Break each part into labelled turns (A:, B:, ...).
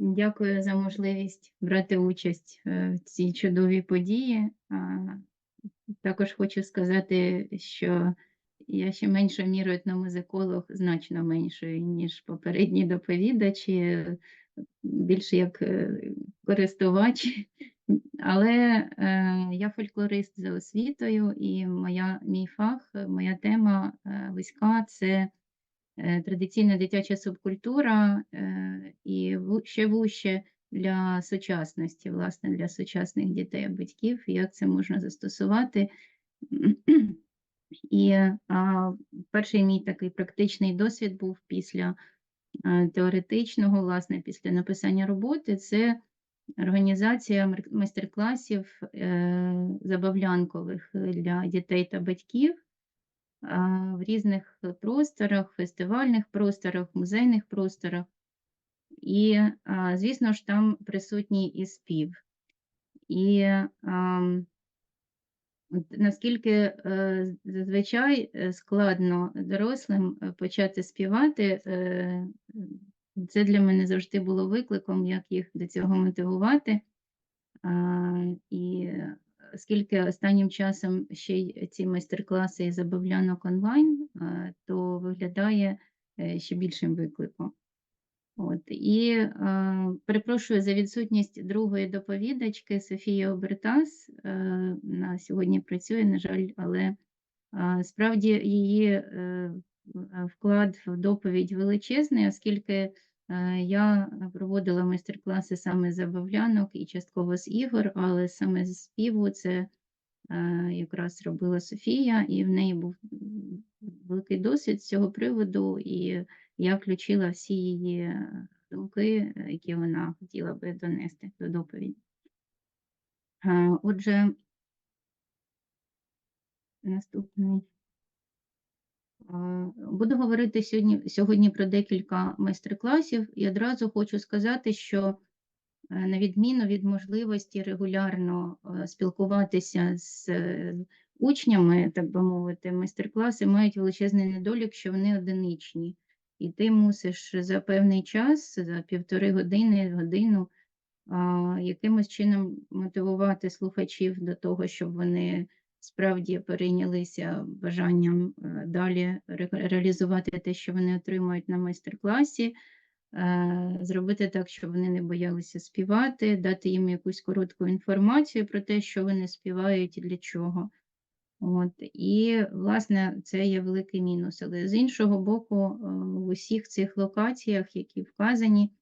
A: Дякую за можливість брати участь е, в цій чудовій події. Також хочу сказати, що я ще меншою мірою етномузиколог, значно меншою, ніж попередні доповідачі, більше як е, користувач. Але е, я фольклорист за освітою, і моя, мій фах, моя тема вузька це традиційна дитяча субкультура і ще вуще для сучасності, власне, для сучасних дітей батьків, як це можна застосувати. І а, перший мій такий практичний досвід був після е, теоретичного, власне, після написання роботи, це організація майстер-класів е, забавлянкових для дітей та батьків в різних просторах, фестивальних просторах, музейних просторах. І, звісно ж, там присутній і спів. І наскільки е, зазвичай е, складно дорослим е, почати співати, це для мене завжди було викликом, як їх до цього мотивувати. І оскільки останнім часом ще й ці майстер-класи і забавлянок онлайн, то виглядає е, ще більшим викликом. От, і е, перепрошую за відсутність другої доповідачки Софії Обертас. Е, на сьогодні працює, на жаль, але е, справді її е, вклад в доповідь величезний, оскільки я проводила майстер-класи саме з забавлянок і частково з ігор, але саме з співу це е, якраз робила Софія, і в неї був великий досвід з цього приводу. І я включила всі її е, думки, е, які вона хотіла би донести до доповіді. Е, Отже, наступний. Е, Буду говорити сьогодні, сьогодні про декілька майстер-класів і одразу хочу сказати, що е, на відміну від можливості регулярно е, спілкуватися з учнями, так би мовити, майстер-класи мають величезний недолік, що вони одиничні. І ти мусиш за певний час, за півтори години, годину, якимось чином мотивувати слухачів до того, щоб вони справді перейнялися бажанням е, далі ре- реалізувати те, що вони отримують на майстер-класі, е, зробити так, щоб вони не боялися співати, дати їм якусь коротку інформацію про те, що вони співають і для чого. От, і, власне, це є великий мінус. Але з іншого боку, е, в усіх цих локаціях, які вказані,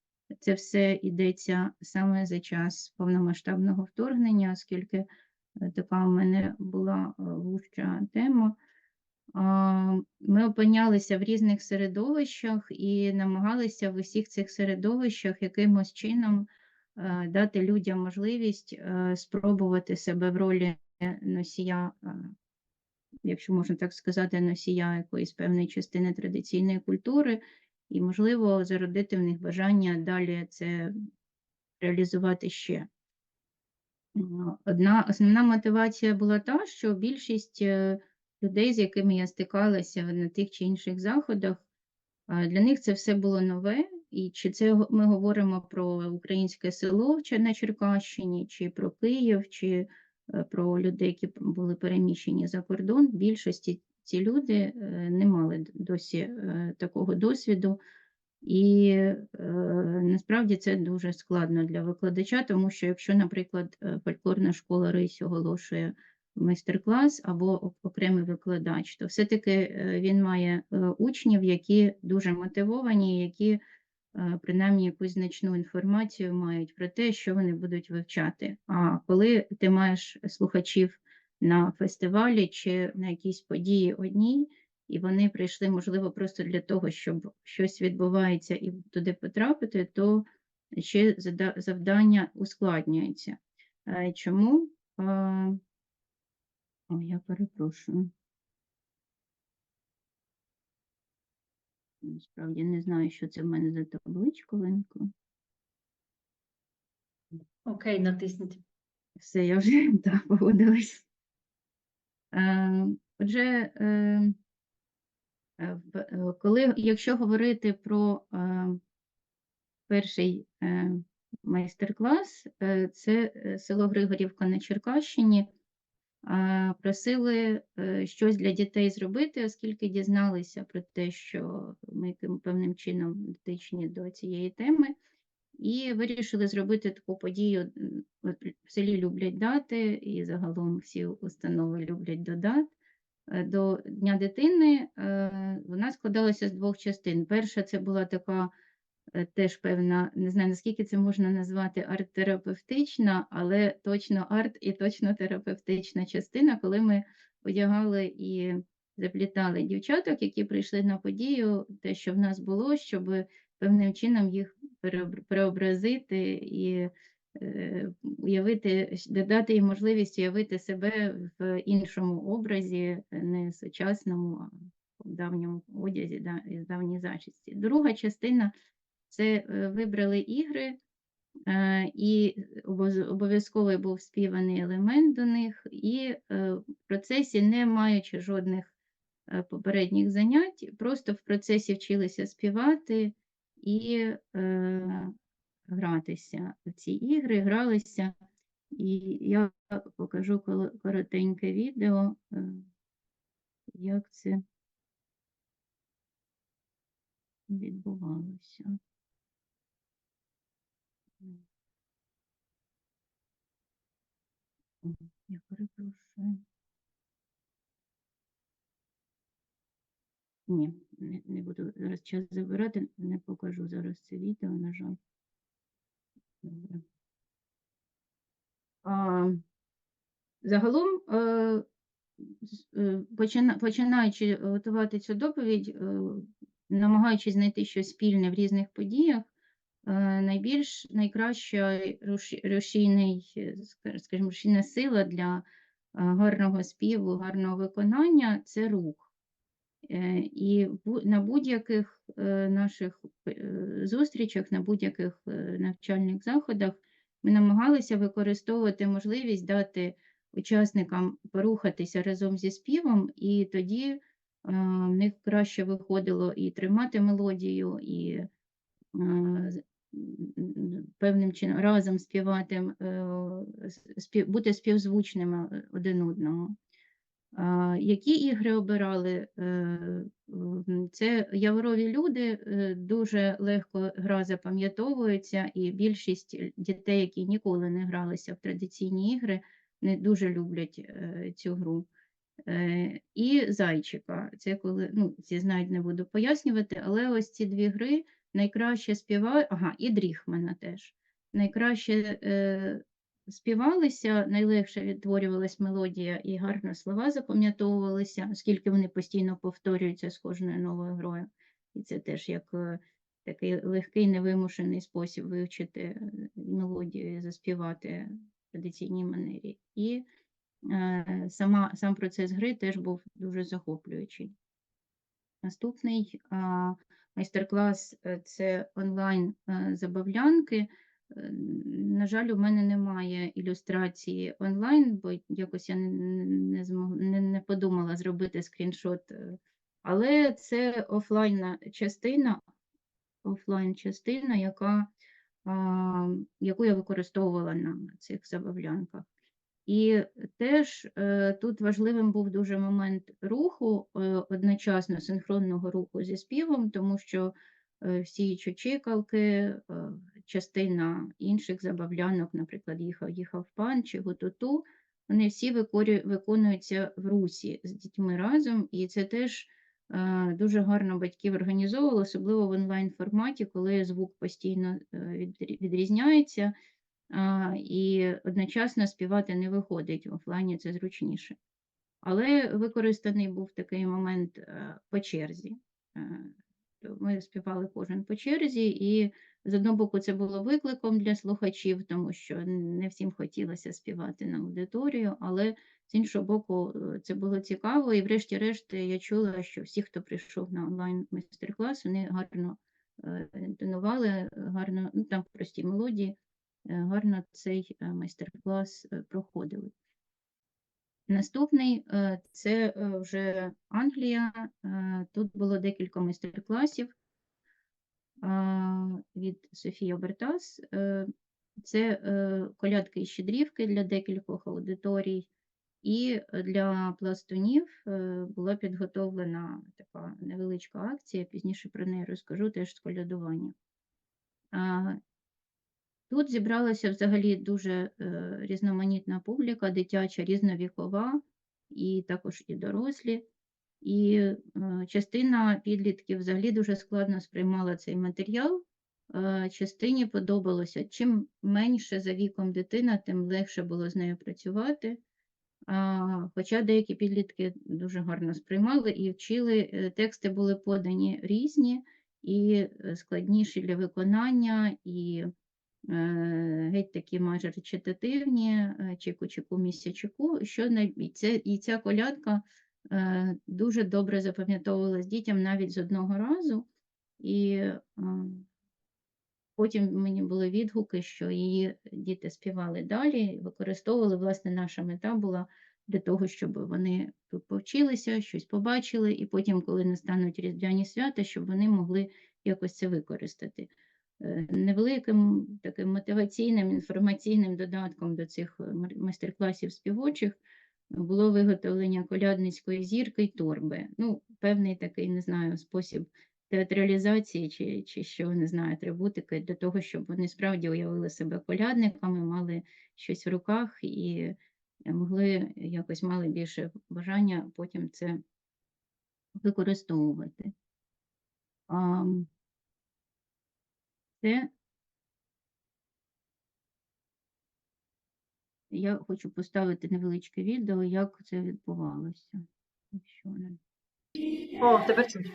A: це все йдеться саме за час повномасштабного вторгнення, оскільки така в мене була е, вужча тема. Ми опинялися в різних середовищах і намагалися в усіх цих середовищах якимось чином е, дати людям можливість е, спробувати себе в ролі носія е, якщо можна так сказати, носія якоїсь певної частини традиційної культури, і, можливо, зародити в них бажання далі це реалізувати ще. Одна основна мотивація була та, що більшість е, людей, з якими я стикалася на тих чи інших заходах, для них це все було нове. І чи це ми говоримо про українське село на Черкащині, чи про Київ, чи е, про людей, які були переміщені за кордон, в більшості ці люди е, не мали досі такого досвіду. І е, насправді це дуже складно для викладача, тому що якщо, наприклад, е, фольклорна школа Рись оголошує майстер-клас або окремий викладач, то все-таки е, він має е, учнів, які дуже мотивовані, які принаймні якусь значну інформацію мають про те, що вони будуть вивчати. А коли ти маєш слухачів на фестивалі чи на якійсь події одній, і вони прийшли, можливо, просто для того, щоб щось відбувається і туди потрапити, то ще завдання ускладнюється. Е, Чому? Е, О, я перепрошую. Насправді не знаю, що це в мене за табличка виникла.
B: Окей, натисніть.
A: Все, я вже да, погодилась. Е, Отже, коли, якщо говорити про е, перший е, майстер-клас. Е, Це е, село Григорівка на Черкащині. Просили е, щось для дітей зробити, оскільки дізналися про те, що ми певним чином дотичні до цієї теми, і вирішили зробити таку подію. В селі люблять дати, і загалом всі установи люблять додати. Е, До Дня дитини е, вона складалася з двох частин. Перша це була така е, теж певна, не знаю, наскільки це можна назвати арт-терапевтична, але точно арт і точно терапевтична частина, коли ми одягали і заплітали дівчаток, які прийшли на подію, те, що в нас було, щоб певним чином їх переобр- преобразити і уявити, щ- додати їм можливість уявити себе в іншому образі, не сучасному, а в давньому одязі, да, і давній зачісті. Друга частина це е, вибрали ігри, е, і обов'язковий був співаний елемент до них, і е, в процесі, не маючи жодних е, попередніх занять, просто в процесі вчилися співати і е, гратися в ці ігри, гралися. І я покажу коротеньке відео, е, як це відбувалося. Я перепрошую. Ні, не, не буду зараз час забирати, не покажу зараз це відео, на жаль. Загалом, е, е, почина- починаючи готувати цю доповідь, е, намагаючись знайти щось спільне в різних подіях, найбільш найкраща рушійний, скажімо, рушійна сила для гарного співу, гарного виконання це рух. І на будь-яких е, наших е, зустрічах, на будь-яких навчальних заходах ми намагалися використовувати можливість дати учасникам порухатися разом зі співом, і тоді е, в них краще виходило і тримати мелодію, і е, певним чином разом співати, е, бути співзвучними один одного. Які ігри обирали? Е, Це яворові люди, е, дуже легко гра запам'ятовується, і більшість дітей, які ніколи не гралися в традиційні ігри, не дуже люблять е, цю гру. І зайчика. Це коли, ну, всі знають, не буду пояснювати, але ось ці дві гри найкраще співають, ага, і Дріхмана теж. Найкраще співалися, найлегше відтворювалась мелодія і гарно слова запам'ятовувалися, оскільки вони постійно повторюються з кожною новою грою. І це теж як е, такий легкий невимушений спосіб вивчити е, мелодію заспівати в традиційній манері. І е, сама, сам процес гри теж був дуже захоплюючий. Наступний майстер-клас е, це онлайн забавлянки. Е, На жаль, у мене немає ілюстрації онлайн, бо якось я не, змог, не, не подумала зробити скріншот. е, Але це офлайнна частина, офлайн частина, яка, а, яку я використовувала на цих забавлянках. І теж е, тут важливим був дуже момент руху, е, одночасно синхронного руху зі співом, тому що всі чучикалки, частина інших забавлянок, наприклад, їхав, їхав пан чи гутуту, вони всі виконуються в русі з дітьми разом, і це теж е, дуже гарно батьків організовували, особливо в онлайн форматі, коли звук постійно е, відрізняється і одночасно співати не виходить, в офлайні це зручніше. Але використаний був такий момент е, по черзі. Ми співали кожен по черзі, і з одного боку це було викликом для слухачів, тому що не всім хотілося співати на аудиторію, але з іншого боку, е, це було цікаво. І врешті-решт я чула, що всі, хто прийшов на онлайн майстер-клас, вони гарно е, інтонували, гарно, ну там прості мелодії, е, гарно цей майстер-клас проходили. Наступний це вже Англія. Тут було декілька майстер-класів. Від Софії Обертас. Е, Це е, колядки і щедрівки для декількох аудиторій. І для пластунів е, була підготовлена така невеличка акція, пізніше про неї розкажу, теж з колядування. Тут зібралася взагалі дуже різноманітна публіка, дитяча, різновікова, і також і дорослі. І е, частина підлітків взагалі дуже складно сприймала цей матеріал. Е, Частині подобалося. Чим менше за віком дитина, тим легше було з нею працювати. Хоча деякі підлітки дуже гарно сприймали і вчили, е, тексти були подані різні і складніші для виконання, і геть такі майже речитативні, чеку-чеку, місячеку, що і, ця колядка дуже добре запам'ятовувалась дітям навіть з одного разу. І е, Потім мені були відгуки, що її діти співали далі, використовували. Власне, наша мета була для того, щоб вони тут повчилися, щось побачили, і потім, коли настануть різдвяні свята, щоб вони могли якось це використати. Е, Невеликим таким мотиваційним інформаційним додатком до цих е, майстер-класів співочих було виготовлення колядницької зірки й торби. Ну, певний такий, не знаю, спосіб театралізації чи, чи що, не знаю, атрибутики для того, щоб вони справді уявили себе колядниками, мали щось в руках і могли якось мали більше бажання потім це використовувати. Це я хочу поставити невеличке відео, як це відбувалося. Якщо не
B: О, тепер чуть.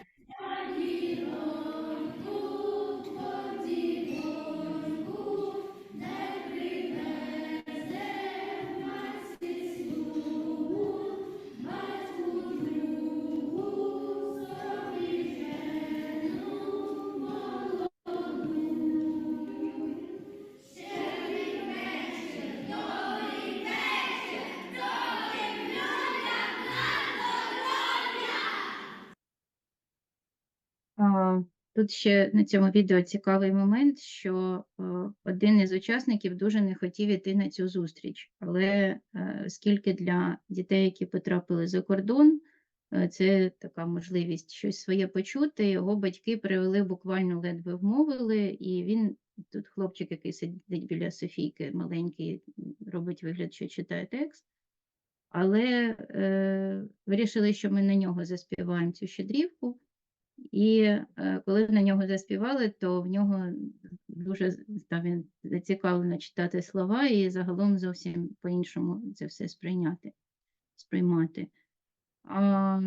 A: Тут ще на цьому відео цікавий момент, що е, один із учасників дуже не хотів іти на цю зустріч, але е, оскільки для дітей, які потрапили за кордон, е, це така можливість щось своє почути, його батьки привели буквально ледве вмовили, і він тут хлопчик, який сидить біля Софійки, маленький, робить вигляд, що читає текст. Але е, вирішили, що ми на нього заспіваємо цю щедрівку. І е, коли на нього заспівали, то в нього дуже там зацікавлено читати слова і загалом зовсім по-іншому це все сприйняти, сприймати. А,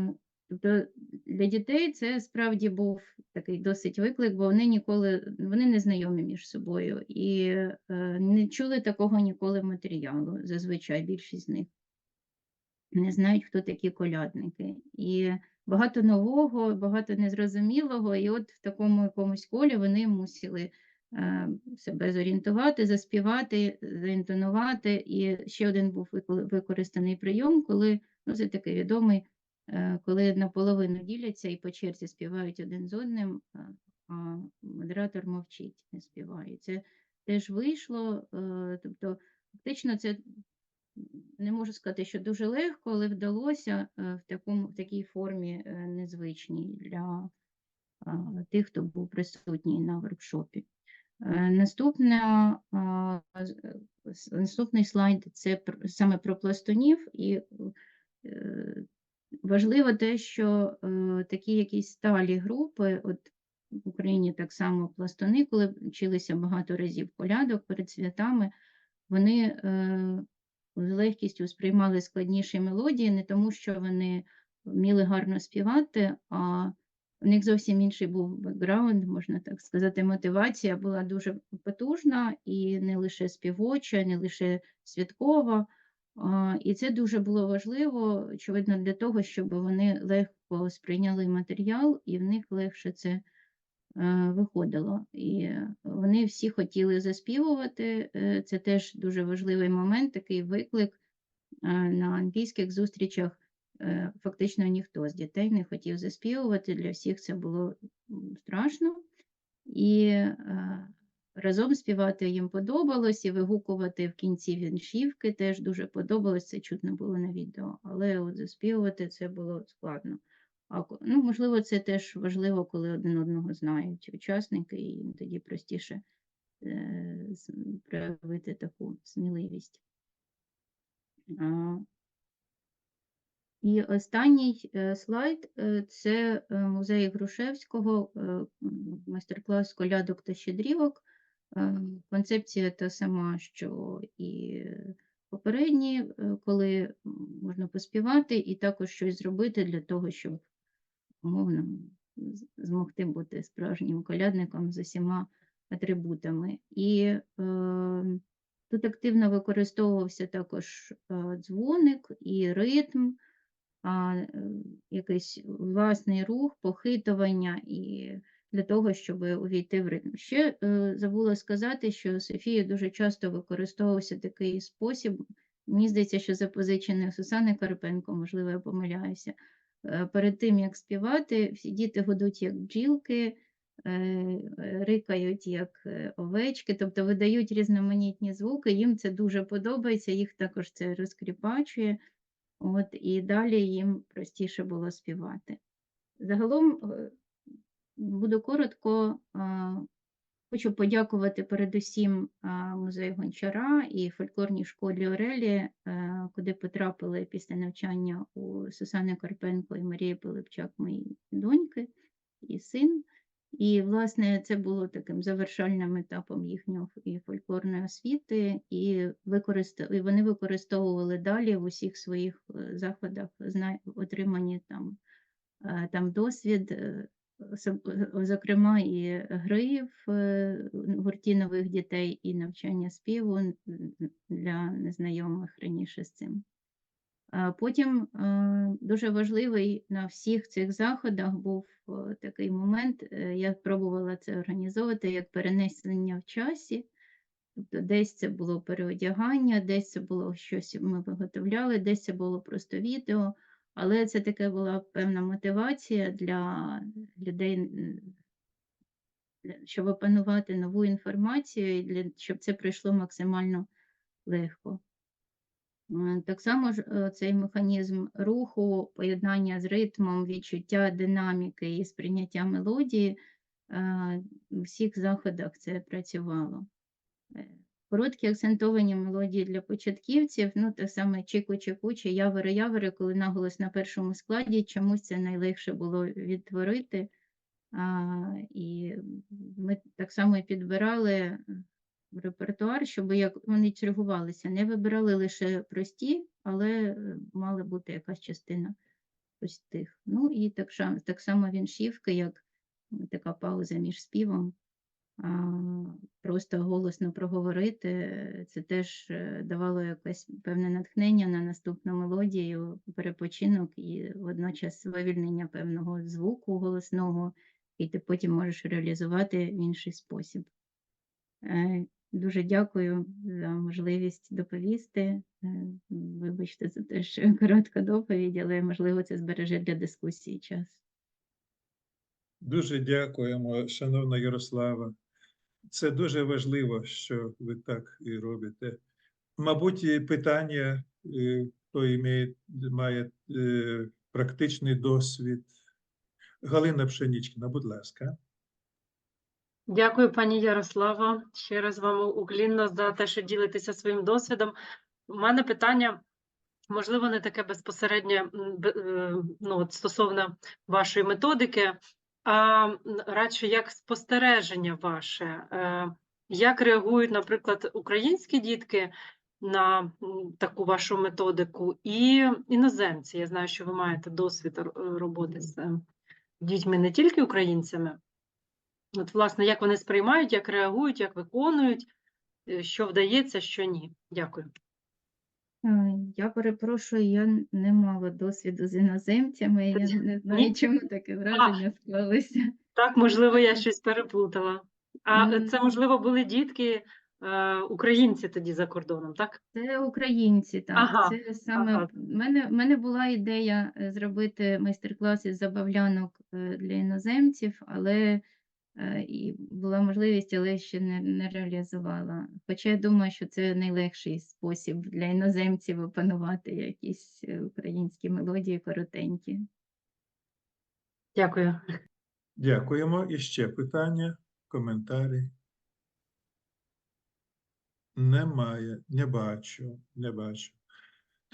A: тобто для дітей це справді був такий досить виклик, бо вони ніколи вони не знайомі між собою і е, не чули такого ніколи матеріалу, зазвичай більшість з них не знають, хто такі колядники. І багато нового, багато незрозумілого. І от в такому якомусь колі вони мусили е, себе зорієнтувати, заспівати, заінтонувати. І ще один був використаний прийом, коли ну, це такий відомий, е, коли наполовину діляться і по черзі співають один з одним, а- модератор мовчить, не співає. Це теж вийшло. е, Тобто, фактично, це не можу сказати, що дуже легко, але вдалося е, в, такому, в такій формі е, незвичній для тих, хто був присутній на воркшопі. Е, Наступна, е, наступний слайд це саме про пластунів, і е, важливо те, що е, такі якісь сталі групи, от в Україні так само пластуни, коли вчилися багато разів колядок перед святами, вони е, з легкістю сприймали складніші мелодії, не тому, що вони вміли гарно співати, а у них зовсім інший був бекграунд, можна так сказати, мотивація була дуже потужна і не лише співоча, не лише святкова. І це дуже було важливо, очевидно, для того, щоб вони легко сприйняли матеріал, і в них легше це виходило. І е, вони всі хотіли заспівувати. е, Це теж дуже важливий момент, такий виклик. Е, На англійських зустрічах е, фактично ніхто з дітей не хотів заспівувати. Для всіх це було страшно. І е, разом співати їм подобалось, і вигукувати в кінці віншівки теж дуже подобалось. Це чутно було на відео, але от заспівувати це було складно. Ну, можливо, це теж важливо, коли один одного знають учасники, і їм тоді простіше е, проявити таку сміливість. І останній е, слайд е, це е, музей Грушевського, майстер-клас колядок та щедрівок. Концепція та сама, що і попередні, коли можна поспівати, і також щось зробити для того, щоб умовно змогти бути справжнім колядником з усіма атрибутами. І е, тут активно використовувався також е, дзвоник і ритм, а, е, якийсь власний рух, похитування і для того, щоб увійти в ритм. Ще е, забула сказати, що Софія дуже часто використовувався такий спосіб. Мені здається, що запозичений Сусани Карпенко, можливо, я помиляюся. Е, Перед тим, як співати, всі діти гудуть як бджілки, е, рикають як е, овечки, тобто видають різноманітні звуки. Їм це дуже подобається, їх також це розкріпачує. От, і далі їм простіше було співати. Загалом буду коротко. Хочу подякувати передусім музею Гончара і фольклорній школі Орелі, е, куди потрапили після навчання у Сусани Карпенко і Марії Пилипчак, мої доньки і син. І, власне, це було таким завершальним етапом їхньої фольклорної освіти, і, використа... і вони використовували далі в усіх своїх е, заходах отримані там, е, там досвід, е, е, зокрема, і гри в е, гурті нових дітей, і навчання співу для незнайомих раніше з цим. Потім е, дуже важливий на всіх цих заходах був е, такий момент, е, я пробувала це організовувати як перенесення в часі. Тобто десь це було переодягання, десь це було щось ми виготовляли, десь це було просто відео, але це таке була певна мотивація для людей, щоб опанувати нову інформацію і для, щоб це пройшло максимально легко. Е, Так само ж е, цей механізм руху, поєднання з ритмом, відчуття динаміки і сприйняття мелодії е, у всіх заходах це працювало. Короткі акцентовані мелодії для початківців, ну те саме чику-чику чи явери-явери, коли наголос на першому складі, чомусь це найлегше було відтворити. А, і ми так само підбирали репертуар, щоб як вони чергувалися, не вибирали лише прості, але е, мала бути якась частина простих. Ну і так, так само віншівки, як така пауза між співом. Просто голосно проговорити, е, це теж е, давало якесь певне натхнення на наступну мелодію, перепочинок і водночас вивільнення певного звуку голосного, і ти потім можеш реалізувати в інший спосіб. Е, Дуже дякую за можливість доповісти. Вибачте за те, що коротка доповідь, але можливо це збереже для дискусії час.
C: Дуже дякуємо, шановна Ярослава. Це дуже важливо, що ви так і робите. Мабуть, питання, е, хто імеє, має е, практичний досвід. Галина Пшенічкіна, будь ласка.
B: Дякую, пані Ярослава. Ще раз вам уклінно за те, що ділитеся своїм досвідом. У мене питання, можливо, не таке безпосереднє е, ну, стосовно вашої методики, а радше як спостереження ваше. Е, Як реагують, наприклад, українські дітки на таку вашу методику і іноземці? Я знаю, що ви маєте досвід роботи з е, дітьми не тільки українцями. От, власне, як вони сприймають, як реагують, як виконують, е, що вдається, що ні. Дякую.
A: Е, Я перепрошую, я не мала досвіду з іноземцями, я не знаю, чому таке враження склалося.
B: Так, можливо, я щось переплутала. А е,
A: Ну,
B: це, можливо, були дітки, е, українці тоді за кордоном, так?
A: Це українці, так.
B: Ага,
A: Це саме
B: ага.
A: в мене, мене була ідея е, зробити майстер-клас із забавлянок е, для іноземців, але е, і була можливість, але ще не, не реалізувала. Хоча я думаю, що це найлегший спосіб для іноземців опанувати якісь е, українські мелодії коротенькі.
B: Дякую.
C: Дякуємо. І ще питання, коментарі. Немає, не бачу, не бачу.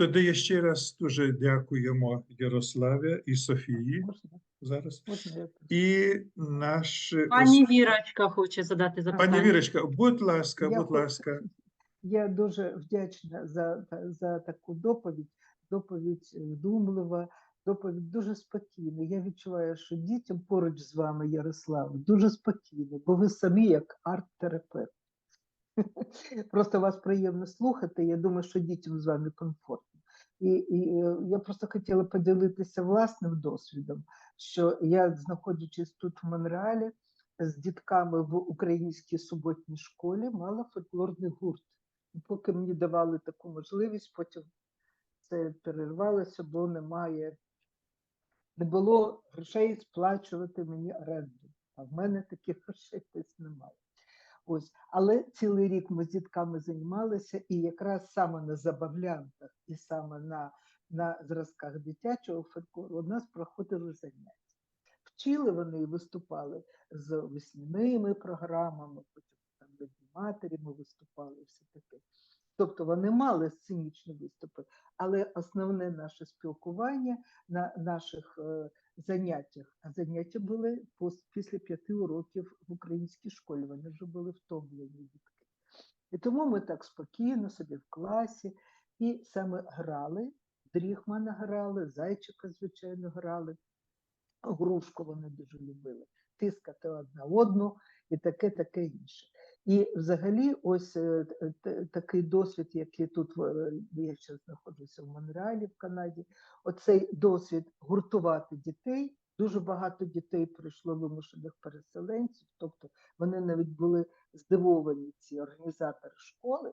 C: Тоді я ще раз дуже дякуємо Ярославі і Софії зараз. І наш
B: Пані Вірочка хоче задати запитання.
C: пані Вірочка, будь ласка,
D: Я
C: будь
D: хочу-
C: ласка.
D: Я дуже вдячна за, за таку доповідь. Доповідь е, вдумлива, доповідь дуже спокійна. Я відчуваю, що дітям поруч з вами, Ярослав, дуже спокійно, бо ви самі як арт-терапевт. Просто вас приємно слухати. Я думаю, що дітям з вами комфортно. І, і е, я просто хотіла поділитися власним досвідом, що я, знаходячись тут в Монреалі, з дітками в українській суботній школі мала фольклорний гурт. І поки мені давали таку можливість, потім це перервалося, бо немає, не було грошей сплачувати мені оренду. А в мене таких грошей десь немає. Ось, але цілий рік ми з дітками займалися, і якраз саме на забавлянках і саме на, на зразках дитячого фольклору у нас проходили заняття. Вчили вони і виступали з весняними програмами, потім там «Бідні матері ми виступали, все таке. Тобто вони мали сценічні виступи, але основне наше спілкування на наших е, заняттях, а заняття були після п'яти уроків в українській школі, вони вже були втомлені дітки. І тому ми так спокійно собі в класі і саме грали, Дріхмана грали, Зайчика, звичайно, грали, грушку вони дуже любили, тискати одна одну і таке, таке інше. І взагалі, ось е, такий досвід, який тут е, я зараз знаходжуся в Монреалі, в Канаді. Оцей досвід гуртувати дітей. Дуже багато дітей прийшло вимушених переселенців, тобто вони навіть були здивовані, ці організатори школи,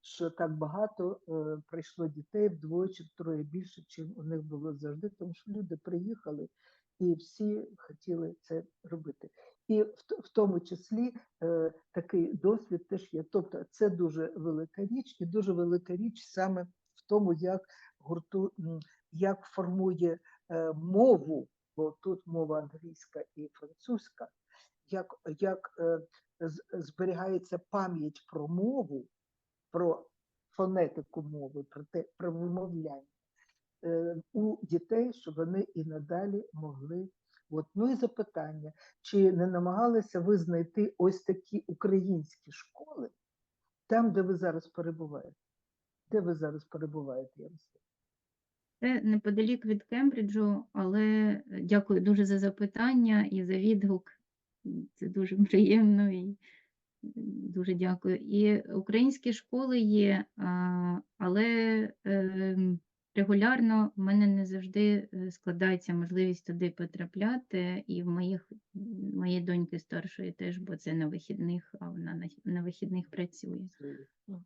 D: що так багато е, прийшло дітей вдвоє втроє більше, чим у них було завжди, тому що люди приїхали і всі хотіли це робити. І в, тому числі е, такий досвід теж є. Тобто це дуже велика річ, і дуже велика річ саме в тому, як гурту, як формує е, мову, бо тут мова англійська і французька, як, як е, зберігається пам'ять про мову, про фонетику мови, про те, про вимовляння у дітей, щоб вони і надалі могли. От. Ну і запитання, чи не намагалися ви знайти ось такі українські школи там, де ви зараз перебуваєте? Де ви зараз перебуваєте, Ярослав?
A: Це неподалік від Кембриджу, але е, дякую дуже за запитання і за відгук. Це дуже приємно і дуже дякую. І українські школи є, але ем, регулярно в мене не завжди е, складається можливість туди потрапляти, і в моїх моєї доньки старшої теж, бо це на вихідних, а вона на, на вихідних працює.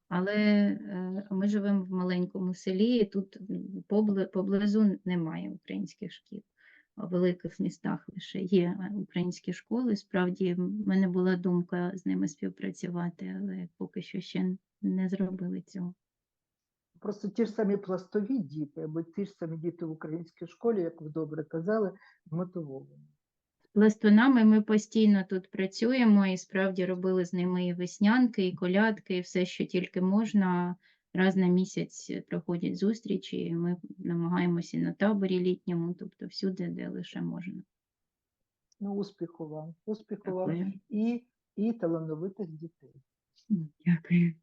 A: Але е, ми живемо в маленькому селі, і тут поблизу немає українських шкіл. В великих містах лише є е, українські школи. Справді, в мене була думка з ними співпрацювати, але поки що ще не зробили цього.
D: Просто ті ж самі пластові діти, або ті ж самі діти в українській школі, як ви добре казали, мотивовані.
A: Пластунами ми постійно тут працюємо і справді робили з ними і веснянки, і колядки, і все, що тільки можна. Раз на місяць проходять зустрічі, і ми намагаємося на таборі літньому, тобто всюди, де лише можна.
D: Ну, успіху вам, успіху вам і, і талановитих дітей.
A: Дякую.